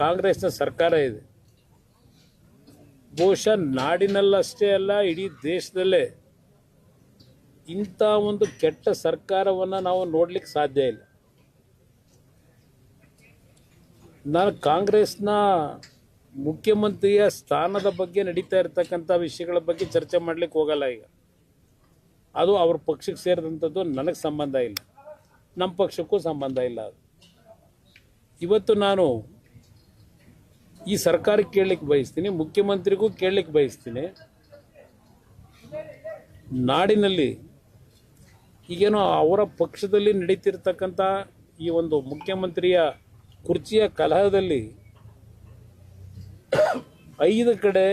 ಕಾಂಗ್ರೆಸ್ನ ಸರ್ಕಾರ ಇದೆ. ಬಹುಶಃ ನಾಡಿನಲ್ಲಷ್ಟೇ ಅಲ್ಲ, ಇಡೀ ದೇಶದಲ್ಲೇ ಇಂಥ ಒಂದು ಕೆಟ್ಟ ಸರ್ಕಾರವನ್ನು ನಾವು ನೋಡಲಿಕ್ಕೆ ಸಾಧ್ಯ ಇಲ್ಲ. ನಾನು ಕಾಂಗ್ರೆಸ್ನ ಮುಖ್ಯಮಂತ್ರಿಯ ಸ್ಥಾನದ ಬಗ್ಗೆ ನಡೀತಾ ಇರ್ತಕ್ಕಂಥ ವಿಷಯಗಳ ಬಗ್ಗೆ ಚರ್ಚೆ ಮಾಡಲಿಕ್ಕೆ ಹೋಗಲ್ಲ ಈಗ. ಅದು ಅವ್ರ ಪಕ್ಷಕ್ಕೆ ಸೇರಿದಂಥದ್ದು ನನಗೆ ಸಂಬಂಧ ಇಲ್ಲ. ನಮ್ಮ ಪಕ್ಷಕ್ಕೂ ಸಂಬಂಧ ಇಲ್ಲ ಅದು. ಇವತ್ತು ನಾನು ಈ ಸರ್ಕಾರಕ್ಕೆ ಕೇಳಲಿಕ್ಕೆ ಬಯಸ್ತೀನಿ, ಮುಖ್ಯಮಂತ್ರಿಗೂ ಕೇಳಲಿಕ್ಕೆ ಬಯಸ್ತೀನಿ. ನಾಡಿನಲ್ಲಿ ಈಗೇನೋ ಅವರ ಪಕ್ಷದಲ್ಲಿ ನಡೀತಿರ್ತಕ್ಕಂಥ ಈ ಒಂದು ಮುಖ್ಯಮಂತ್ರಿಯ ಕುರ್ಚಿಯ ಕಲಹದಲ್ಲಿ ಐದು ಕಡೆ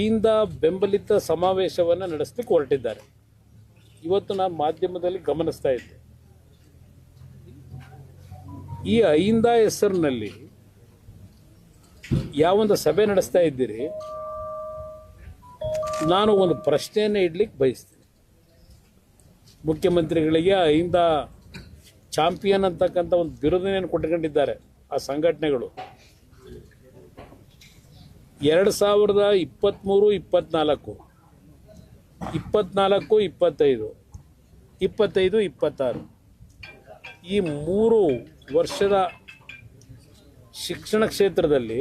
ಐಂದ ಬೆಂಬಲಿತ ಸಮಾವೇಶವನ್ನು ನಡೆಸಲಿಕ್ಕೆ ಹೊರಟಿದ್ದಾರೆ. ಇವತ್ತು ನಾನು ಮಾಧ್ಯಮದಲ್ಲಿ ಗಮನಿಸ್ತಾ ಇದ್ದೆ. ಈ ಐಂದ ಹೆಸರಿನಲ್ಲಿ ಯಾವೊಂದು ಸಭೆ ನಡೆಸ್ತಾ ಇದ್ದೀರಿ, ನಾನು ಒಂದು ಪ್ರಶ್ನೆಯನ್ನು ಇಡ್ಲಿಕ್ಕೆ ಬಯಸ್ತೀನಿ. ಮುಖ್ಯಮಂತ್ರಿಗಳಿಗೆ ಐಂದ ಚಾಂಪಿಯನ್ ಅಂತಕ್ಕಂಥ ಒಂದು ಬಿರುದನೆಯನ್ನು ಕೊಟ್ಕೊಂಡಿದ್ದಾರೆ ಆ ಸಂಘಟನೆಗಳು. ಎರಡು ಸಾವಿರದ ಇಪ್ಪತ್ತ್ಮೂರು ಇಪ್ಪತ್ತ್ನಾಲ್ಕು ಇಪ್ಪತ್ನಾಲ್ಕು, ಇಪ್ಪತ್ತೈದು. ಇಪ್ಪತ್ತೈದು, ಇಪ್ಪತ್ತಾರು. ಈ ಮೂರು ವರ್ಷದ ಶಿಕ್ಷಣ ಕ್ಷೇತ್ರದಲ್ಲಿ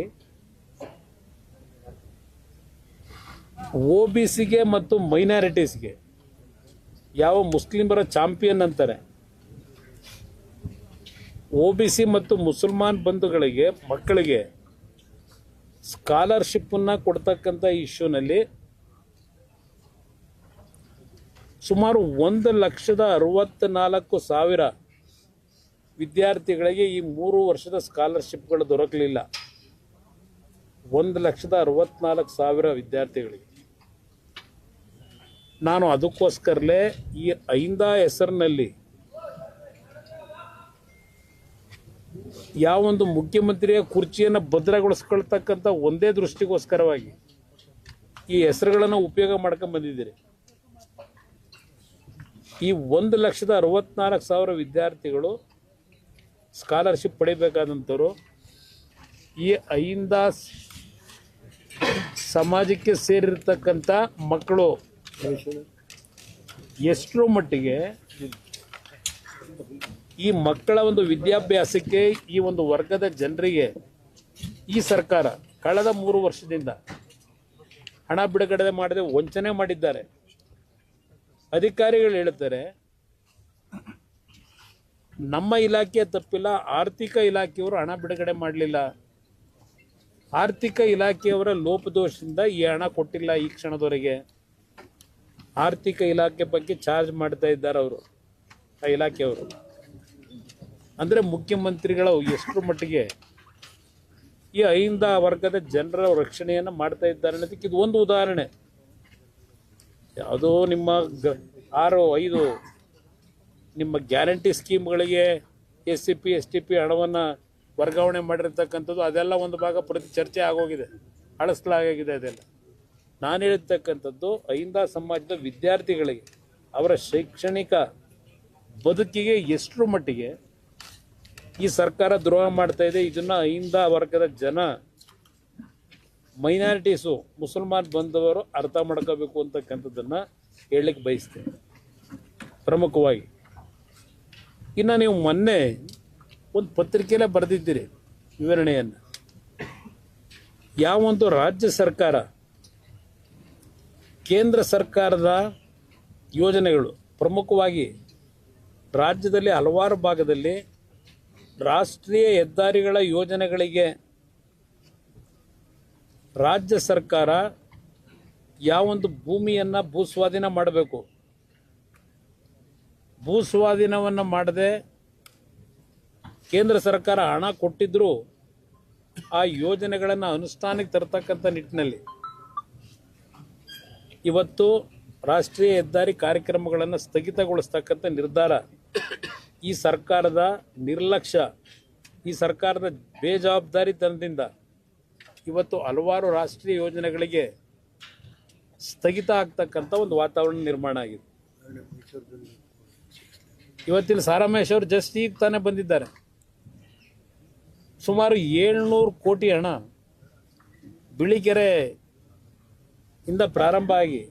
ಒ ಬಿ ಸಿಗೆ ಮತ್ತು ಮೈನಾರಿಟೀಸ್ಗೆ ಯಾವ ಮುಸ್ಲಿಮರ ಚಾಂಪಿಯನ್ ಅಂತಾರೆ? ಒ ಬಿ ಸಿ ಮತ್ತು ಮುಸಲ್ಮಾನ್ ಬಂಧುಗಳಿಗೆ, ಮಕ್ಕಳಿಗೆ ಸ್ಕಾಲರ್ಶಿಪ್ಪನ್ನು ಕೊಡ್ತಕ್ಕಂಥ ಇಶ್ಯೂನಲ್ಲಿ ಸುಮಾರು ಒಂದು ಲಕ್ಷದ ಅರವತ್ತ್ನಾಲ್ಕು ಸಾವಿರ ವಿದ್ಯಾರ್ಥಿಗಳಿಗೆ ಈ ಮೂರು ವರ್ಷದ ಸ್ಕಾಲರ್ಶಿಪ್ಗಳು ದೊರಕಲಿಲ್ಲ. ಒಂದು ಲಕ್ಷದ ಅರವತ್ನಾಲ್ಕು ಸಾವಿರ ವಿದ್ಯಾರ್ಥಿಗಳಿಗೆ. ನಾನು ಅದಕ್ಕೋಸ್ಕರಲೇ ಈ ಐಂದ ಹೆಸರಿನಲ್ಲಿ ಯಾವೊಂದು ಮುಖ್ಯಮಂತ್ರಿಯ ಕುರ್ಚಿಯನ್ನು ಭದ್ರಗೊಳಿಸ್ಕೊಳ್ತಕ್ಕಂಥ ಒಂದೇ ದೃಷ್ಟಿಗೋಸ್ಕರವಾಗಿ ಈ ಹೆಸರುಗಳನ್ನು ಉಪಯೋಗ ಮಾಡ್ಕೊಂಡು ಬಂದಿದ್ದೀರಿ. ಈ ಒಂದು ಲಕ್ಷದ ಅರವತ್ನಾಲ್ಕು ಸಾವಿರ ವಿದ್ಯಾರ್ಥಿಗಳು ಸ್ಕಾಲರ್ಶಿಪ್ ಪಡಿಬೇಕಾದಂಥವ್ರು, ಈ ಐಂದ ಸಮಾಜಕ್ಕೆ ಸೇರಿರ್ತಕ್ಕಂಥ ಮಕ್ಕಳು ಎಷ್ಟರ ಮಟ್ಟಿಗೆ ಈ ಮಕ್ಕಳ ಒಂದು ವಿದ್ಯಾಭ್ಯಾಸಕ್ಕೆ ಈ ಒಂದು ವರ್ಗದ ಜನರಿಗೆ ಈ ಸರ್ಕಾರ ಕಳೆದ ಮೂರು ವರ್ಷದಿಂದ ಹಣ ಬಿಡುಗಡೆ ಮಾಡದೆ ವಂಚನೆ ಮಾಡಿದ್ದಾರೆ. ಅಧಿಕಾರಿಗಳು ಹೇಳ್ತಾರೆ ನಮ್ಮ ಇಲಾಖೆ ತಪ್ಪಿಲ್ಲ, ಆರ್ಥಿಕ ಇಲಾಖೆಯವರು ಹಣ ಬಿಡುಗಡೆ ಮಾಡಲಿಲ್ಲ. ಆರ್ಥಿಕ ಇಲಾಖೆಯವರ ಲೋಪದೋಷದಿಂದ ಈ ಹಣ ಕೊಟ್ಟಿಲ್ಲ ಈ ಕ್ಷಣದವರೆಗೆ. ಆರ್ಥಿಕ ಇಲಾಖೆ ಬಗ್ಗೆ ಚಾರ್ಜ್ ಮಾಡ್ತಾ ಇದ್ದಾರೆ ಅವರು, ಆ ಇಲಾಖೆಯವರು. ಅಂದರೆ ಮುಖ್ಯಮಂತ್ರಿಗಳು ಎಷ್ಟರ ಮಟ್ಟಿಗೆ ಈ ಐಂದ ವರ್ಗದ ಜನರ ರಕ್ಷಣೆಯನ್ನು ಮಾಡ್ತಾ ಇದ್ದಾರೆ ಅನ್ನೋದಕ್ಕೆ ಇದು ಒಂದು ಉದಾಹರಣೆ. ಯಾವುದೋ ನಿಮ್ಮ ಗ, ಆರು, ಐದು ನಿಮ್ಮ ಗ್ಯಾರಂಟಿ ಸ್ಕೀಮ್ಗಳಿಗೆ S C P, S T P ಹಣವನ್ನು ವರ್ಗಾವಣೆ ಮಾಡಿರ್ತಕ್ಕಂಥದ್ದು ಅದೆಲ್ಲ ಒಂದು ಭಾಗ ಪ್ರತಿ ಚರ್ಚೆ ಆಗೋಗಿದೆ. ಅಳಿಸ್ಲಾಗಿದೆ ಅದೆಲ್ಲ. ನಾನು ಹೇಳ್ತಕ್ಕಂಥದ್ದು ಅಹಿಂದ ಸಮಾಜದ ವಿದ್ಯಾರ್ಥಿಗಳಿಗೆ, ಅವರ ಶೈಕ್ಷಣಿಕ ಬದುಕಿಗೆ ಎಷ್ಟರ ಮಟ್ಟಿಗೆ ಈ ಸರ್ಕಾರ ದ್ರೋಹ ಮಾಡ್ತಾ ಇದೆ, ಇದನ್ನು ಅಹಿಂದ ವರ್ಗದ ಜನ, ಮೈನಾರಿಟೀಸು, ಮುಸಲ್ಮಾನ್ ಬಂದವರು ಅರ್ಥ ಮಾಡ್ಕೋಬೇಕು ಅಂತಕ್ಕಂಥದ್ದನ್ನು ಹೇಳಲಿಕ್ಕೆ ಬಯಸ್ತೇನೆ. ಪ್ರಮುಖವಾಗಿ. ಇನ್ನು ನೀವು ಮೊನ್ನೆ ಒಂದು ಪತ್ರಿಕೆಯಲ್ಲೇ ಬರೆದಿದ್ದೀರಿ ವಿವರಣೆಯನ್ನು. ಯಾವೊಂದು ರಾಜ್ಯ ಸರ್ಕಾರ ಕೇಂದ್ರ ಸರ್ಕಾರದ ಯೋಜನೆಗಳು ಪ್ರಮುಖವಾಗಿ ರಾಜ್ಯದಲ್ಲಿ ಹಲವಾರು ಭಾಗದಲ್ಲಿ ರಾಷ್ಟ್ರೀಯ ಹೆದ್ದಾರಿಗಳ ಯೋಜನೆಗಳಿಗೆ ರಾಜ್ಯ ಸರ್ಕಾರ ಯಾವೊಂದು ಭೂಮಿಯನ್ನು ಭೂಸ್ವಾಧೀನ ಮಾಡಬೇಕು. ಭೂಸ್ವಾಧೀನವನ್ನು ಮಾಡದೆ ಕೇಂದ್ರ ಸರ್ಕಾರ ಹಣ ಕೊಟ್ಟಿದ್ದರೂ ಆ ಯೋಜನೆಗಳನ್ನು ಅನುಷ್ಠಾನಕ್ಕೆ ತರ್ತಕ್ಕಂಥ ನಿಟ್ಟಿನಲ್ಲಿ ಇವತ್ತು ರಾಷ್ಟ್ರೀಯ ಹೆದ್ದಾರಿ ಕಾರ್ಯಕ್ರಮಗಳನ್ನು ಸ್ಥಗಿತಗೊಳಿಸ್ತಕ್ಕಂಥ ನಿರ್ಧಾರ ಈ ಸರ್ಕಾರದ ನಿರ್ಲಕ್ಷ್ಯ, ಈ ಸರ್ಕಾರದ ಬೇಜವಾಬ್ದಾರಿತನದಿಂದ ಇವತ್ತು ಹಲವಾರು ರಾಷ್ಟ್ರೀಯ ಯೋಜನೆಗಳಿಗೆ ಸ್ಥಗಿತ ಆಗ್ತಕ್ಕಂಥ ಒಂದು ವಾತಾವರಣ ನಿರ್ಮಾಣ ಆಗಿದೆ. ಇವತ್ತಿನ ಸಾರಾಮೇಶ್ ಅವರು ಜಸ್ಟ್ ಈಗ ತಾನೇ ಬಂದಿದ್ದಾರೆ. ಸುಮಾರು ಏಳ್ನೂರು ಕೋಟಿ ಹಣ ಬಿಳಿಕೆರೆ ಇಂದ ಪ್ರಾರಂಭ ಆಗಿ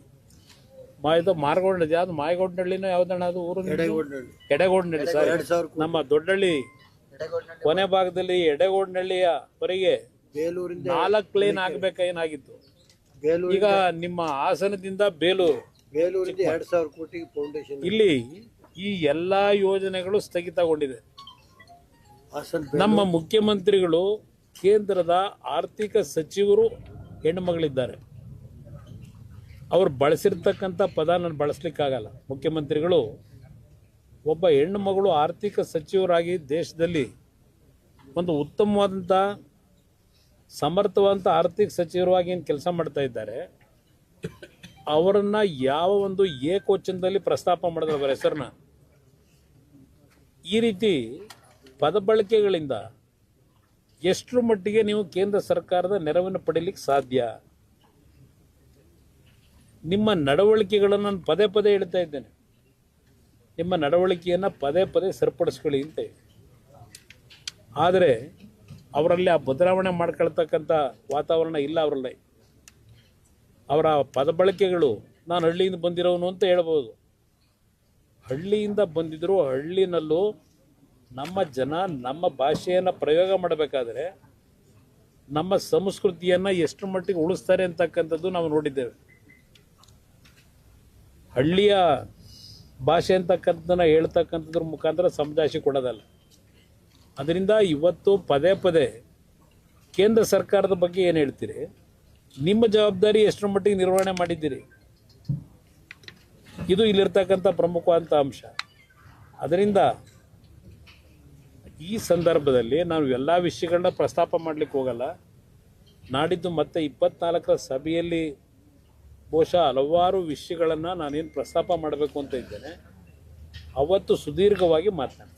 ಮಾ ಇದು ಮಾರ್ಗೊಂಡಳ್ಳಿ ಅದು ಮಾಯಗೊಂಡಳ್ಳಿನೋ ಯಾವ್ದಣ್ಣ ಅದು ಊರು ಎಡೆಗೋಡ್ನಳ್ಳಿ. ಸರ್ ನಮ್ಮ ದೊಡ್ಡಳ್ಳಿ ಕೊನೆ ಭಾಗದಲ್ಲಿ ಎಡೆಗೋಡ್ನಳ್ಳಿಯ ಹೊರಗೆ ಬೇಲೂರಿಂದ ನಾಲ್ಕು ಲೈನ್ ಏನಾಗಿತ್ತು? ಈಗ ನಿಮ್ಮ ಹಾಸನದಿಂದ ಬೇಲೂರು ಬೇಲೂರಿಂದ ಎರಡು ಸಾವಿರ ಕೋಟಿ ಫೌಂಡೇಶನ್ ಇಲ್ಲಿ ಈ ಎಲ್ಲಾ ಯೋಜನೆಗಳು ಸ್ಥಗಿತಗೊಂಡಿದೆ. ನಮ್ಮ ಮುಖ್ಯಮಂತ್ರಿಗಳು ಕೇಂದ್ರದ ಆರ್ಥಿಕ ಸಚಿವರು ಹೆಣ್ಣು ಮಗಳಿದ್ದಾರೆ ಅವ್ರು ಬಳಸಿರ್ತಕ್ಕಂಥ ಪದ ನಾನು ಬಳಸ್ಲಿಕ್ಕಾಗಲ್ಲ. ಮುಖ್ಯಮಂತ್ರಿಗಳು ಒಬ್ಬ ಹೆಣ್ಣು ಮಗಳು ಆರ್ಥಿಕ ಸಚಿವರಾಗಿ ದೇಶದಲ್ಲಿ ಒಂದು ಉತ್ತಮವಾದಂಥ ಸಮರ್ಥವಾದಂಥ ಆರ್ಥಿಕ ಸಚಿವರಾಗಿ ಏನು ಕೆಲಸ ಮಾಡ್ತಾ ಇದ್ದಾರೆ, ಅವರನ್ನು ಯಾವ ಒಂದು ಏಕವಚನದಲ್ಲಿ ಪ್ರಸ್ತಾಪ ಮಾಡಿದ್ರೆ ಅವರ ಹೆಸರನ್ನ. ಈ ರೀತಿ ಪದ ಬಳಕೆಗಳಿಂದ ಎಷ್ಟರ ಮಟ್ಟಿಗೆ ನೀವು ಕೇಂದ್ರ ಸರ್ಕಾರದ ನೆರವನ್ನು ಪಡೀಲಿಕ್ಕೆ ಸಾಧ್ಯ? ನಿಮ್ಮ ನಡವಳಿಕೆಗಳನ್ನು ನಾನು ಪದೇ ಪದೇ ಹೇಳ್ತಾ ಇದ್ದೇನೆ. ನಿಮ್ಮ ನಡವಳಿಕೆಯನ್ನು ಪದೇ ಪದೇ ಸರಿಪಡಿಸ್ಕೊಳ್ಳಿ ಅಂತ ಆದರೆ ಅವರಲ್ಲಿ ಆ ಬದಲಾವಣೆ ಮಾಡ್ಕೊಳ್ತಕ್ಕಂಥ ವಾತಾವರಣ ಇಲ್ಲ ಅವರಲ್ಲಿ. ಅವರ ಪದ ಬಳಕೆಗಳು ನಾನು ಹಳ್ಳಿಯಿಂದ ಬಂದಿರೋನು ಅಂತ ಹೇಳ್ಬೋದು. ಹಳ್ಳಿಯಿಂದ ಬಂದಿದ್ದರೂ ಹಳ್ಳಿನಲ್ಲೂ ನಮ್ಮ ಜನ ನಮ್ಮ ಭಾಷೆಯನ್ನು ಪ್ರಯೋಗ ಮಾಡಬೇಕಾದ್ರೆ ನಮ್ಮ ಸಂಸ್ಕೃತಿಯನ್ನು ಎಷ್ಟು ಮಟ್ಟಿಗೆ ಉಳಿಸ್ತಾರೆ ಅಂತಕ್ಕಂಥದ್ದು ನಾವು ನೋಡಿದ್ದೇವೆ. ಹಳ್ಳಿಯ ಭಾಷೆ ಅಂತಕ್ಕಂಥದ್ದನ್ನ ಹೇಳ್ತಕ್ಕಂಥದ್ರ ಮುಖಾಂತರ ಸಮಜಾಶಿ ಕೊಡೋದಲ್ಲ. ಅದರಿಂದ ಇವತ್ತು ಪದೇ ಪದೇ ಕೇಂದ್ರ ಸರ್ಕಾರದ ಬಗ್ಗೆ ಏನು ಹೇಳ್ತೀರಿ? ನಿಮ್ಮ ಜವಾಬ್ದಾರಿ ಎಷ್ಟರ ಮಟ್ಟಿಗೆ ನಿರ್ವಹಣೆ ಮಾಡಿದ್ದೀರಿ? ಇದು ಇಲ್ಲಿರ್ತಕ್ಕಂಥ ಪ್ರಮುಖವಾದಂಥ ಅಂಶ. ಅದರಿಂದ ಈ ಸಂದರ್ಭದಲ್ಲಿ ನಾವು ಎಲ್ಲ ವಿಷಯಗಳನ್ನ ಪ್ರಸ್ತಾಪ ಮಾಡಲಿಕ್ಕೆ ಹೋಗಲ್ಲ. ನಾಡಿದ್ದು ಮತ್ತೆ ಇಪ್ಪತ್ನಾಲ್ಕರ ಸಭೆಯಲ್ಲಿ ಬಹುಶಃ ಹಲವಾರು ವಿಷಯಗಳನ್ನು ನಾನೇನು ಪ್ರಸ್ತಾಪ ಮಾಡಬೇಕು ಅಂತ ಇದ್ದೇನೆ ಅವತ್ತು ಸುದೀರ್ಘವಾಗಿ ಮಾತನಾಡ್ತೀನಿ.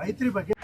ಮೈತ್ರಿ ಬಗ್ಗೆ